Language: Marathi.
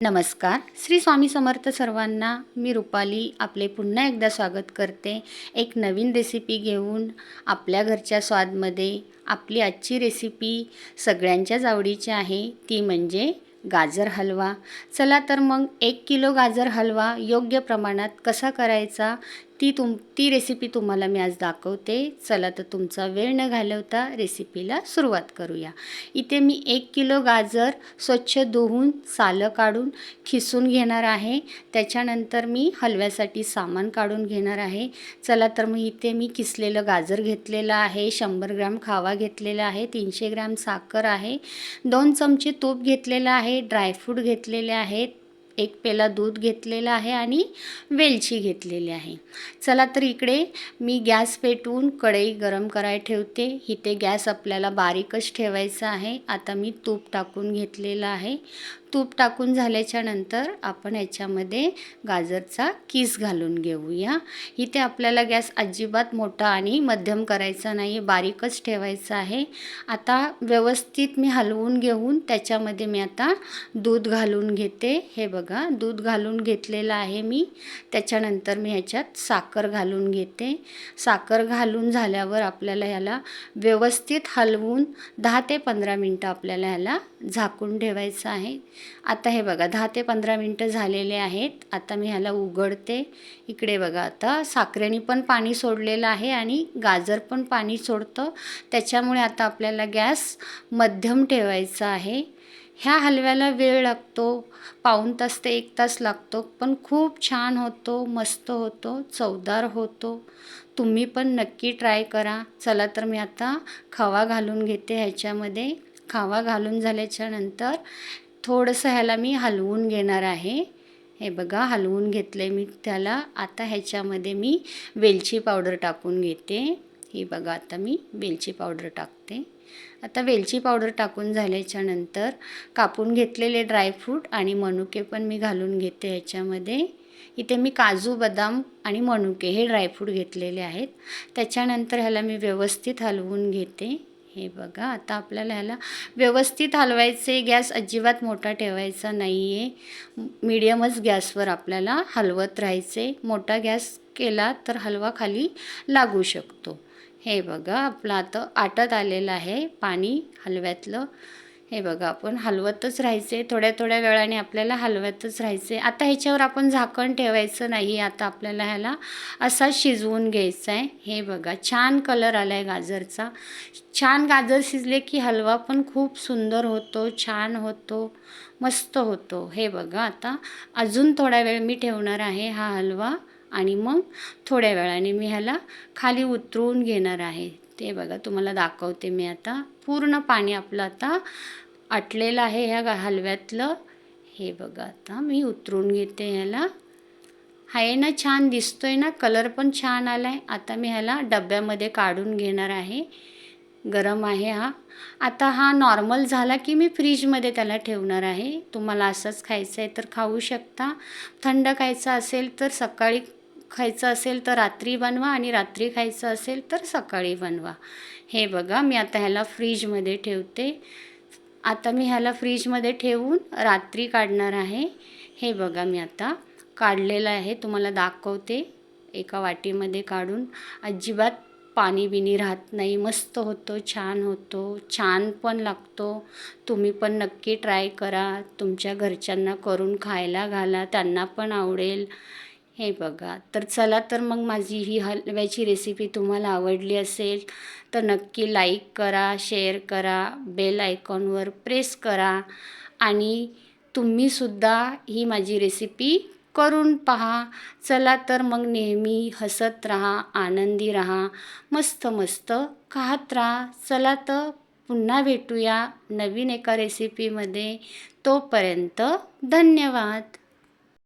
नमस्कार. श्री स्वामी समर्थ सर्वांना मी रुपाली आपले पुन्हा एकदा स्वागत करते. एक नवीन रेसिपी घेऊन आपल्या घरच्या स्वादमध्ये आपली आजची रेसिपी सगळ्यांच्याच आवडीची आहे. ती म्हणजे गाजर हलवा. चला तर मग एक किलो गाजर हलवा योग्य प्रमाणात कसा करायचा ती तुम ती रेसिपी तुम्हाला मी आज दाखवते. चला तर तुमचा वेळ न घालवता रेसिपीला सुरुवात करूया. इथे मी एक किलो गाजर स्वच्छ धुवून सालं काढून खिसून घेणार आहे. त्याच्यानंतर मी हलव्यासाठी सामान काढून घेणार आहे. चला तर मग इथे मी किसलेलं गाजर घेतलेलं आहे. शंभर ग्रॅम खावा घेतलेला आहे. तीनशे ग्रॅम साखर आहे. दोन चमचे तूप घेतलेलं आहे. ड्रायफ्रूट घेतलेले आहेत. एक पेला दूध घेतलेलं आहे आणि वेलची घेतलेली आहे. चला तर इकडे मी गॅस पेटवून कढई गरम करायला ठेवते. इथे गॅस आपल्याला बारीकच ठेवायचा आहे. आता मी तूप टाकून घेतलेलं आहे. तूप टाकून झाल्याच्यानंतर आपण याच्यामध्ये गाजरचा किस घालून घेऊया. इथे आपल्याला गॅस अजिबात मोठा आणि मध्यम करायचा नाही बारीकच ठेवायचा आहे. आता व्यवस्थित मी हलवून घेऊन त्याच्यामध्ये मी आता दूध घालून घेते. हे बघा दूध घालून घेतलेलं आहे मी. त्याच्यानंतर मी ह्याच्यात साखर घालून घेते. साखर घालून झाल्यावर आपल्याला ह्याला व्यवस्थित हलवून दहा ते पंधरा मिनटं आपल्याला ह्याला झाकून ठेवायचं आहे. आता हे बघा दहा ते पंधरा मिनटं झालेले आहेत. आता मी ह्याला उघडते. इकडे बघा आता साखरेने पण पाणी सोडलेलं आहे आणि गाजर पण पाणी सोडतं. त्याच्यामुळे आता आपल्याला गॅस मध्यम ठेवायचा आहे. ह्या हलव्याला वेळ लागतो पाऊण तास ते एक तास लागतो पण खूप छान होतो मस्त होतो चवदार होतो. तुम्ही पण नक्की ट्राय करा. चला तर मी आता खवा घालून घेते ह्याच्यामध्ये. खावा घालून झाल्याच्यानंतर थोडंसं ह्याला मी हलवून घेणार आहे. हे बघा हलवून घेतलं आहे मी त्याला. आता ह्याच्यामध्ये मी वेलची पावडर टाकून घेते. ही बघा आता मी वेलची पावडर टाकते. आता वेलची पावडर टाकून झाल्याच्यानंतर कापून घेतलेले ड्रायफ्रूट आणि मनुके पण मी घालून घेते ह्याच्यामध्ये. इथे मी काजू बदाम आणि मनुके हे ड्रायफ्रूट घेतलेले आहेत. त्याच्यानंतर ह्याला मी व्यवस्थित हलवून घेते. हे बघा आता आपल्याला ह्याला व्यवस्थित हलवायचे गॅस अजिबात मोठा ठेवायचा नाही आहे मिडियमच गॅसवर आपल्याला हलवत राहायचे. मोठा गॅस केला तर हलवा खाली लागू शकतो. हे बघा आपलं आता आटत आलेलं आहे पाणी हलव्यातलं. हे बघा आपण हलवतच राहायचे थोड्या थोड्या वेळाने आपल्याला हलवतच राहायचे आता ह्याच्यावर आपण झाकण ठेवायचं नाही. आता आपल्याला ह्याला असा शिजवून घ्यायचा आहे हे बघा छान कलर आला आहे गाजरचा. छान गाजर शिजले की हलवा पण खूप सुंदर होतो छान होतो मस्त होतो. हे बघा आता अजून थोडा वेळ मी ठेवणार आहे हा हलवा. आणि मग थोड्या वेळाने मी ह्याला खाली उतरवून घेणार आहे. ते बघा तुम्हाला दाखवते मी आता. पूर्ण पाणी आपलं आता आटलेलं आहे ह्या हलव्यातलं. हे बघा आता मी उतरून घेते ह्याला. आहे ना छान दिसतोय ना? कलर पण छान आला आहे आता मी ह्याला डब्यामध्ये काढून घेणार आहे. गरम आहे हा. आता हा नॉर्मल झाला की मी फ्रीजमध्ये त्याला ठेवणार आहे. तुम्हाला असंच खायचं आहे तर खाऊ शकता. थंड खायचं असेल तर सकाळी खायचं असेल तर रात्री बनवा आणि रात्री खायचं असेल तर सकाळी बनवा. हे बघा मी आता ह्याला फ्रीजमध्ये ठेवते. आता मी ह्याला फ्रीजमध्ये ठेवून रात्री काढणार आहे. हे बघा मी आता काढलेलं आहे. तुम्हाला दाखवते. एका वाटीमध्ये काढून अजिबात पाणी बिनी राहत नाही. मस्त होतो छान होतो. छान पण लागतो. तुम्ही पण नक्की ट्राय करा. तुमच्या घरच्यांना करून खायला घाला. त्यांना पण आवडेल. हे बघा. तर चला तर मग माझी ही हलव्याची रेसिपी तुम्हाला आवडली असेल तर नक्की लाईक करा शेअर करा बेल आयकॉनवर प्रेस करा आणि तुम्हीसुद्धा ही माझी रेसिपी करून पहा. चला तर मग नेहमी हसत राहा आनंदी राहा मस्त मस्त खात राहा. चला तर पुन्हा भेटूया नवीन एका रेसिपीमध्ये तोपर्यंत धन्यवाद.